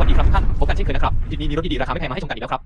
วัสดีครับท่านพบกันเช่นเคยนะครับยินดีมีรถดีๆราคาไม่แพงมาให้ชมกันอีกแล้วครับ